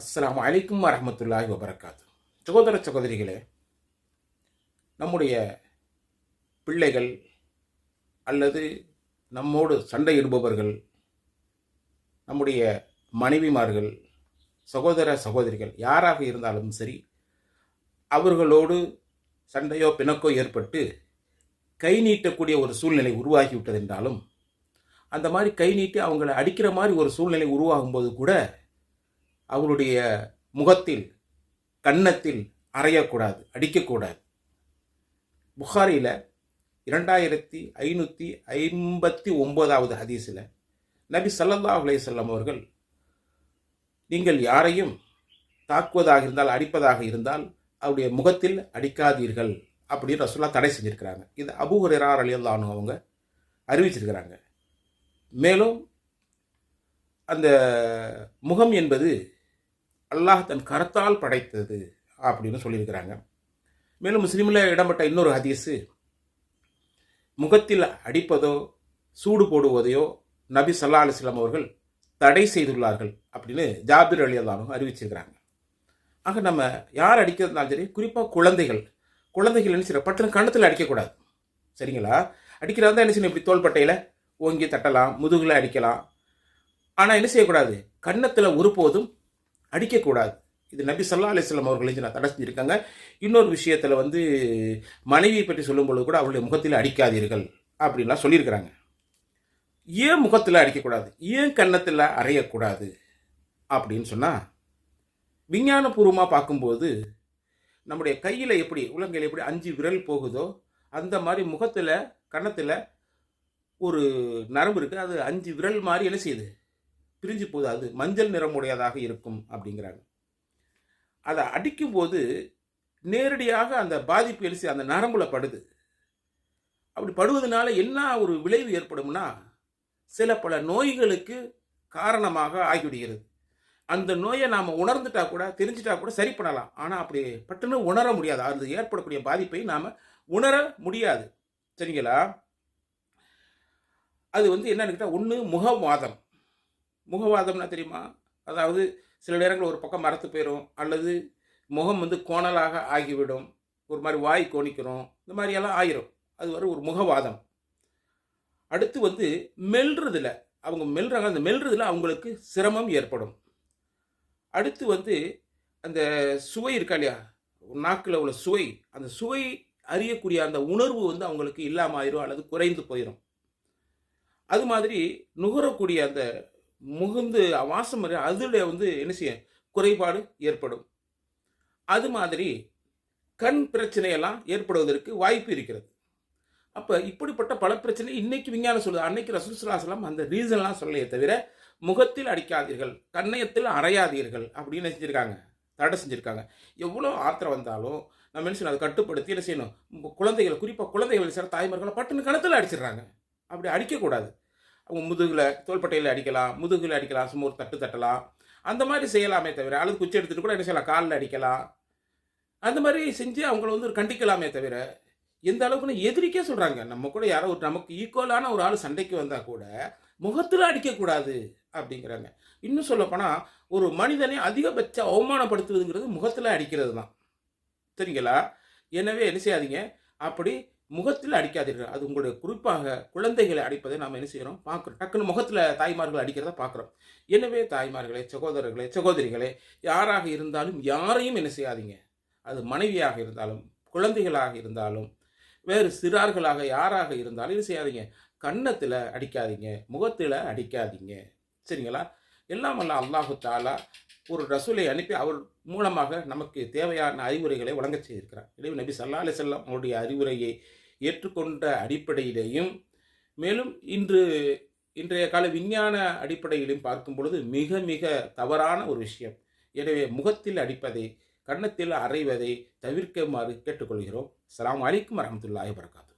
அஸ்லாம் அலைக்கும் வரஹ்மத்துல்லாஹி வபரகாத்து சகோதர சகோதரிகளே நம்முடைய பிள்ளைகள் அல்லது நம்மோடு சண்டையிடுபவர்கள் நம்முடைய மனைவிமார்கள் சகோதர சகோதரிகள் யாராக இருந்தாலும் சரி அவர்களோடு சண்டையோ பிணக்கோ ஏற்பட்டு கை நீட்டக்கூடிய ஒரு சூழ்நிலை உருவாகிவிட்டது என்றாலும் அந்த மாதிரி கை நீட்டி அவங்கள அடிக்கிற மாதிரி ஒரு சூழ்நிலை உருவாகும்போது கூட அவருடைய முகத்தில் கன்னத்தில் அறையக்கூடாது அடிக்கக்கூடாது. புகாரியில் இரண்டாயிரத்தி ஐநூற்றி ஐம்பத்தி ஒம்போதாவது ஹதீஸில் நபி சல்லல்லா அலைஹி அவர்கள் நீங்கள் யாரையும் தாக்குவதாக இருந்தால் அடிப்பதாக இருந்தால் அவருடைய முகத்தில் அடிக்காதீர்கள் அப்படின்னு ரசுல்லா தடை செஞ்சுருக்கிறாங்க. இது அபூ ஹுரைரா ரலியல்லாஹு அவங்க அறிவிச்சிருக்கிறாங்க. மேலும் அந்த முகம் என்பது அல்லாஹ் தன் கரத்தால் படைத்தது அப்படின்னு சொல்லியிருக்கிறாங்க. மேலும் முஸ்லீமில் இடம்பெற்ற இன்னொரு ஹதீஸு முகத்தில் அடிப்பதோ சூடு போடுவதையோ நபி சல்லா அலிஸ்லாம் அவர்கள் தடை செய்துள்ளார்கள் அப்படின்னு ஜாபிர் அலி அல்லாமும் அறிவிச்சிருக்கிறாங்க. ஆக நம்ம யார் அடிக்கிறதுனாலும் சரி குறிப்பாக குழந்தைகள் குழந்தைகள் என்ன செய்யற பட்டுன்னு கணத்தில் அடிக்கக்கூடாது. சரிங்களா? அடிக்கிறதா தான் என்ன செய்யணும்? இப்படி தோள்பட்டையில் ஓங்கி தட்டலாம் முதுகில் அடிக்கலாம். ஆனால் என்ன செய்யக்கூடாது? கன்னத்தில் ஒருபோதும் அடிக்கக்கூடாது. இது நபி சல்லா அலிஸ்லாம் அவர்கள் நான் தடை செஞ்சுருக்காங்க. இன்னொரு விஷயத்தில் வந்து மனைவியை பற்றி சொல்லும்பொழுது கூட அவருடைய முகத்தில் அடிக்காதீர்கள் அப்படின்லாம் சொல்லியிருக்கிறாங்க. ஏன் முகத்தில் அடிக்கக்கூடாது? ஏன் கன்னத்தில் அறையக்கூடாது? அப்படின்னு சொன்னால் விஞ்ஞானபூர்வமாக பார்க்கும்போது நம்முடைய கையில் எப்படி உலங்கையில் எப்படி அஞ்சு விரல் போகுதோ அந்த மாதிரி முகத்தில் கன்னத்தில் ஒரு நரம்பு இருக்குது அது அஞ்சு விரல் மாதிரி என்ன செய்யுது? பிரிஞ்சு போது அது மஞ்சள் நிறமுடையதாக இருக்கும் அப்படிங்கிறாங்க. அதை அடிக்கும்போது நேரடியாக அந்த பாதிப்பு எழுச்சி அந்த நரம்புல படுது. அப்படி படுவதனால என்ன ஒரு விளைவு ஏற்படும்னா சில பல நோய்களுக்கு காரணமாக ஆகிவிடுகிறது. அந்த நோயை நாம் உணர்ந்துட்டா கூட தெரிஞ்சிட்டா கூட சரி பண்ணலாம். ஆனால் அப்படி பட்டுன்னு உணர முடியாது. அது ஏற்படக்கூடிய பாதிப்பை நாம் உணர முடியாது. சரிங்களா? அது வந்து என்னன்னு கேட்டால் ஒன்று முகவாதம். முகவாதம்னா தெரியுமா? அதாவது சில நேரங்கள் ஒரு பக்கம் மரத்து போயிடும் அல்லது முகம் வந்து கோணலாக ஆகிவிடும். ஒரு மாதிரி வாய் கோணிக்கிறோம் இந்த மாதிரியெல்லாம் ஆயிரும். அது வர ஒரு முகவாதம். அடுத்து வந்து மெல்றதில் அவங்க மெல்றாங்க அந்த மெல்றதில் அவங்களுக்கு சிரமம் ஏற்படும். அடுத்து வந்து அந்த சுவை இருக்கா இல்லையா? நாக்கில் உள்ள சுவை அந்த சுவை அறியக்கூடிய அந்த உணர்வு வந்து அவங்களுக்கு இல்லாமல் ஆயிரும் அல்லது குறைந்து போயிடும் அது மாதிரி நுகரக்கூடிய அந்த முகுந்து வாசம் அதில் வந்து என்ன செய்ய குறைபாடு ஏற்படும். அது மாதிரி கண் பிரச்சனையெல்லாம் ஏற்படுவதற்கு வாய்ப்பு இருக்கிறது. அப்போ இப்படிப்பட்ட பல பிரச்சனை இன்னைக்கு விஞ்ஞானம் சொல்லுது. அன்னைக்கு ரசூசுலாசலாம் அந்த ரீசன்லாம் சொல்லலையே தவிர முகத்தில் அடிக்காதீர்கள் கண்ணயத்தில் அறையாதீர்கள் அப்படின்னு செஞ்சுருக்காங்க? தடை செஞ்சுருக்காங்க. எவ்வளோ ஆத்திரம் வந்தாலும் நம்ம என்ன செய்யணும்? அதை கட்டுப்படுத்தி என்ன செய்யணும்? குழந்தைகள் குறிப்பாக குழந்தைகள் சில தாய்மார்களை பட்டுன்னு கணத்தில் அடிச்சிடுறாங்க. அப்படி அடிக்கக்கூடாது. முதுகில் தோள்பட்டையில் அடிக்கலாம் முதுகில் அடிக்கலாம் சும்மா ஒரு தட்டு தட்டலாம். அந்த மாதிரி செய்யலாமே தவிர அல்லது குச்சி எடுத்துகிட்டு கூட என்ன செய்யலாம் காலில் அடிக்கலாம். அந்த மாதிரி செஞ்சு அவங்கள வந்து ஒரு கண்டிக்கலாமே தவிர எந்த அளவுக்குன்னு எதிரிக்கே சொல்கிறாங்க நம்ம கூட யாரோ ஒரு நமக்கு ஈக்குவலான ஒரு ஆள் சண்டைக்கு வந்தால் கூட முகத்தில் அடிக்கக்கூடாது அப்படிங்கிறாங்க. இன்னும் சொல்லப்போனால் ஒரு மனிதனை அதிகபட்ச அவமானப்படுத்துவதுங்கிறது முகத்தில் அடிக்கிறது தான் சரிங்களா? எனவே என்ன செய்யாதீங்க. அப்படி முகத்தில் அடிக்காதீர்கள். அது உங்களுடைய குறிப்பாக குழந்தைகளை அடிப்பதை நாம் என்ன செய்கிறோம் பார்க்குறோம். டக்குன்னு முகத்தில் தாய்மார்கள் அடிக்கிறத பார்க்குறோம். எனவே தாய்மார்களே சகோதரர்களே சகோதரிகளே யாராக இருந்தாலும் யாரையும் என்ன செய்யாதீங்க. அது மனைவியாக இருந்தாலும் குழந்தைகளாக இருந்தாலும் வேறு சிறார்களாக யாராக இருந்தாலும் என்ன செய்யாதீங்க. கன்னத்தில் அடிக்காதீங்க. முகத்தில் அடிக்காதீங்க. சரிங்களா? எல்லாம் அல்ல அல்லாஹு தாலா ஒரு ரசூலை அனுப்பி அவர் மூலமாக நமக்கு தேவையான அறிவுரைகளை வழங்க செய்திருக்கிறார். எனவே நபி சல்லா அலி செல்லம் அவருடைய அறிவுரையை ஏற்றுக்கொண்ட அடிப்படையிலேயும் மேலும் இன்று இன்றைய கால விஞ்ஞான அடிப்படையிலும் பார்க்கும் பொழுது மிக மிக தவறான ஒரு விஷயம். எனவே முகத்தில் அடிப்பதை கன்னத்தில் அறைவதை தவிர்க்குமாறு கேட்டுக்கொள்கிறோம். அலாம் அலிக்கும் வரமத்துல்லாஹி வரகாத்து